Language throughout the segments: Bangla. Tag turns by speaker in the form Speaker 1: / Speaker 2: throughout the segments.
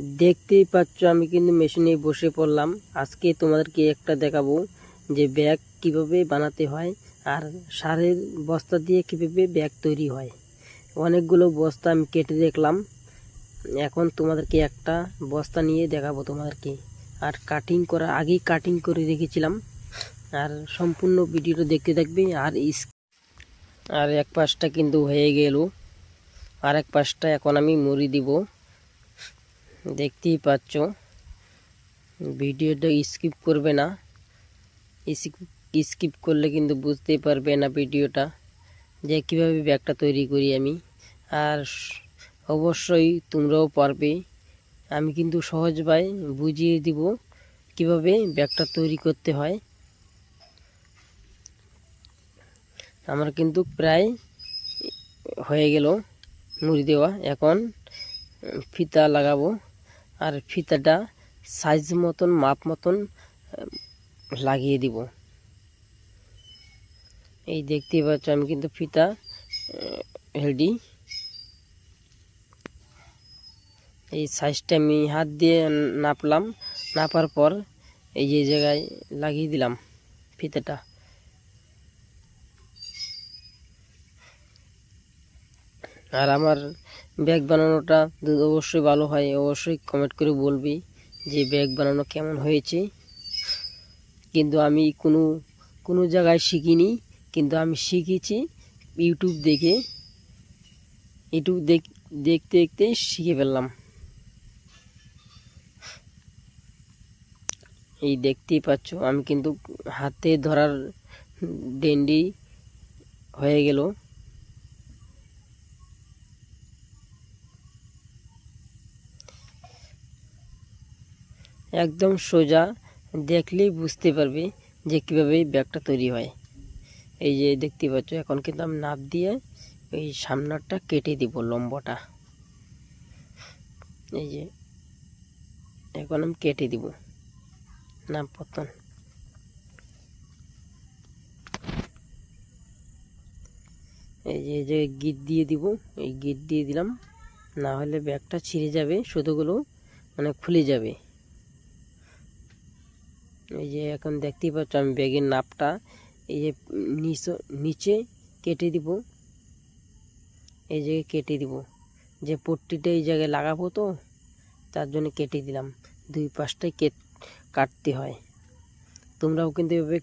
Speaker 1: দেখতেই পাচ্ছ আমি কিন্তু মেশিনে বসে পড়লাম। আজকে তোমাদেরকে একটা দেখাবো যে ব্যাগ কীভাবে বানাতে হয় আর সারের বস্তা দিয়ে কীভাবে ব্যাগ তৈরি হয়। অনেকগুলো বস্তা আমি কেটে দেখলাম। এখন তোমাদেরকে একটা বস্তা নিয়ে দেখাবো তোমাদেরকে। আর কাটিং করা, আগেই কাটিং করে রেখেছিলাম। আর সম্পূর্ণ ভিডিওটা দেখতে থাকবে আর ইস- আর এক পাশটা কিন্তু হয়ে গেল। আর এক পাশটা এখন আমি মুড়ি দিব। দেখতেই পাচ্ছ। ভিডিওটা স্কিপ করবে না। স্কিপ করলে কিন্তু বুঝতেই পারবে না ভিডিওটা যে কীভাবে ব্যাগটা তৈরি করি আমি। আর অবশ্যই তোমরাও পারবে। আমি কিন্তু সহজ ভাই বুঝিয়ে দিব কীভাবে ব্যাগটা তৈরি করতে হয়। আমার কিন্তু প্রায় হয়ে গেল মুড়ি দেওয়া। এখন ফিতা লাগাবো। আর ফিতাটা সাইজ মতন মাপ মতন লাগিয়ে দিব। এই দেখতেই পাচ্ছ আমি কিন্তু ফিতা রেডি এই সাইজটা আমি হাত দিয়ে নাপলাম, নাপার পর এই যে জায়গায় লাগিয়ে দিলাম ফিতাটা। আর আমার ব্যাগ বানানোটা অবশ্যই ভালো হয়, অবশ্যই কমেন্ট করে বলবি যে ব্যাগ বানানো কেমন হয়েছে। কিন্তু আমি কোনো কোনো জায়গায় শিখিনি, কিন্তু আমি শিখেছি ইউটিউব দেখে। ইউটিউব দেখ, দেখতে দেখতে শিখে ফেললাম। এই দেখতেই পাচ্ছ, আমি কিন্তু হাতে ধরার ডেন্ডি হয়ে গেল। একদম সোজা দেখলেই বুঝতে পারবে যে কীভাবে ব্যাগটা তৈরি হয়। এই যে দেখতে পাচ্ছ, এখন কিন্তু আমি নাপ দিয়ে এই সামনারটা কেটে দিব লম্বটা। এই যে এখন আমি কেটে দিব নাপ পতন এই যে যে গিট দিয়ে দিব, এই গিট দিয়ে দিলাম। না হলে ব্যাগটা ছিঁড়ে যাবে, সুতোগুলো মানে খুলে যাবে। এই যে এখন দেখতেই পাচ্ছ আমি ব্যাগের নাপটা, এই যে নিচ কেটে দিব। এই জায়গায় কেটে দিব। যে পট্টিটা এই জায়গায় লাগাবো তো, তার জন্য কেটে দিলাম। দুই পাশটাই কেট, কাটতে হয়। তোমরাও কিন্তু এভাবে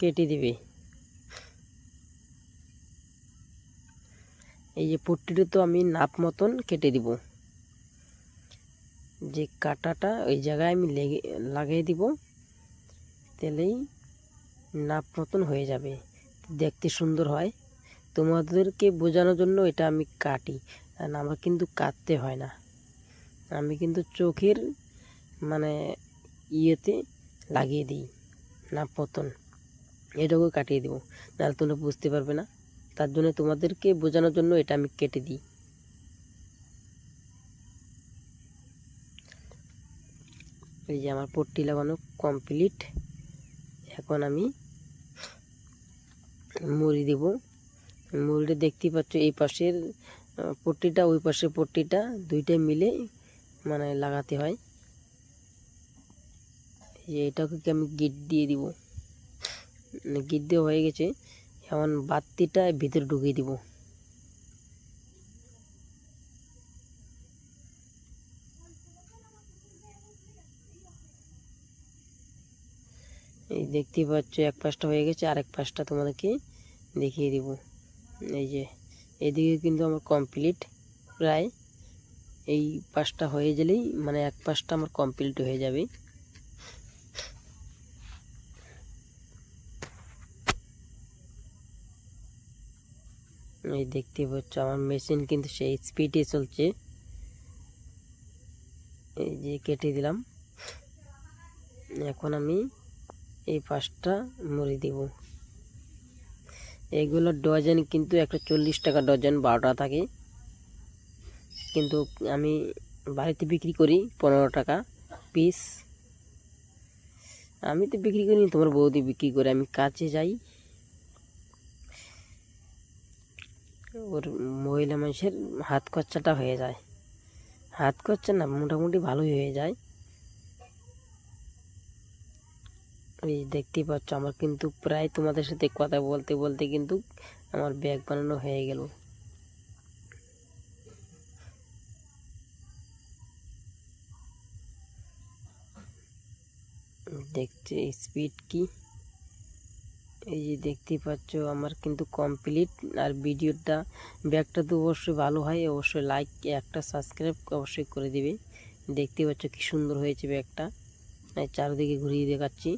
Speaker 1: কেটে দিবে। এই যে পট্টিটা তো আমি নাপ মতন কেটে দিব। যে কাটাটা ওই জায়গায় আমি লেগে, লাগিয়ে দিব। তেলেই নাপ মতন হয়ে যাবে। দেখতে সুন্দর হয়। তোমাদেরকে বোঝানোর জন্য এটা আমি কাটি। আর আমার কিন্তু কাটতে হয় না। আমি কিন্তু চোখের মানে ইয়েতে লাগিয়ে দিই নাপ মতন। এটাকেও কাটিয়ে দেবো। নাহলে তোমরা বুঝতে পারবে না। তার জন্য তোমাদেরকে বোঝানোর জন্য এটা আমি কেটে দিই। এই যে আমার পট্টি লাগানো কমপ্লিট এখন আমি মুড়ি দেব। মুড়িটা দেখতেই পাচ্ছ এই পাশের পট্টিটা, ওই পাশের পট্টিটা দুইটা মিলে মানে লাগাতে হয়। এটাকে কি আমি গিট দিয়ে দিব? মানে গিট দিয়ে হয়ে গেছে। এখন বাতিটা ভিতরে ঢুকিয়ে দিব। এই দেখতেই পাচ্ছ, এক পাশটা হয়ে গেছে আর এক পাশটা তোমাদেরকে দেখিয়ে দিব। এই যে, এদিকে কিন্তু আমার কমপ্লিট প্রায় এই পাশটা হয়ে গেলেই মানে এক পাশটা আমার কমপ্লিট হয়ে যাবে। এই দেখতে পাচ্ছ, আমার মেশিন কিন্তু সেই স্পিডে চলছে। এই যে, কেটে দিলাম। এখন আমি এই পাঁচটা মুড়ি দিব। এগুলো ডজন কিন্তু একটা চল্লিশ টাকা ডজন, বারোটা থাকে। কিন্তু আমি বাড়িতে বিক্রি করি পনেরো টাকা পিস। আমি তো বিক্রি করি তোমার বৌদি বিক্রি করে। আমি কাছে যাই। ওর মহিলা মানুষের হাত খরচাটা হয়ে যায়। হাত খরচা না, মোটামুটি ভালোই হয়ে যায়। এই দেখতেই পাচ্ছ, আমার কিন্তু প্রায় তোমাদের সাথে কথা বলতে বলতে কিন্তু আমার ব্যাগ বানানো হয়ে গেল। দেখছে স্পিড কি? এই যে দেখতেই পাচ্ছ, আমার কিন্তু কমপ্লিট আর ভিডিওটা ব্যাগটা তো অবশ্যই ভালো হয়, অবশ্যই লাইক একটা সাবস্ক্রাইব অবশ্যই করে দিবে। দেখতে পাচ্ছ কি সুন্দর হয়েছে ব্যাগটা চারিদিকে ঘুরিয়ে দেখাচ্ছি।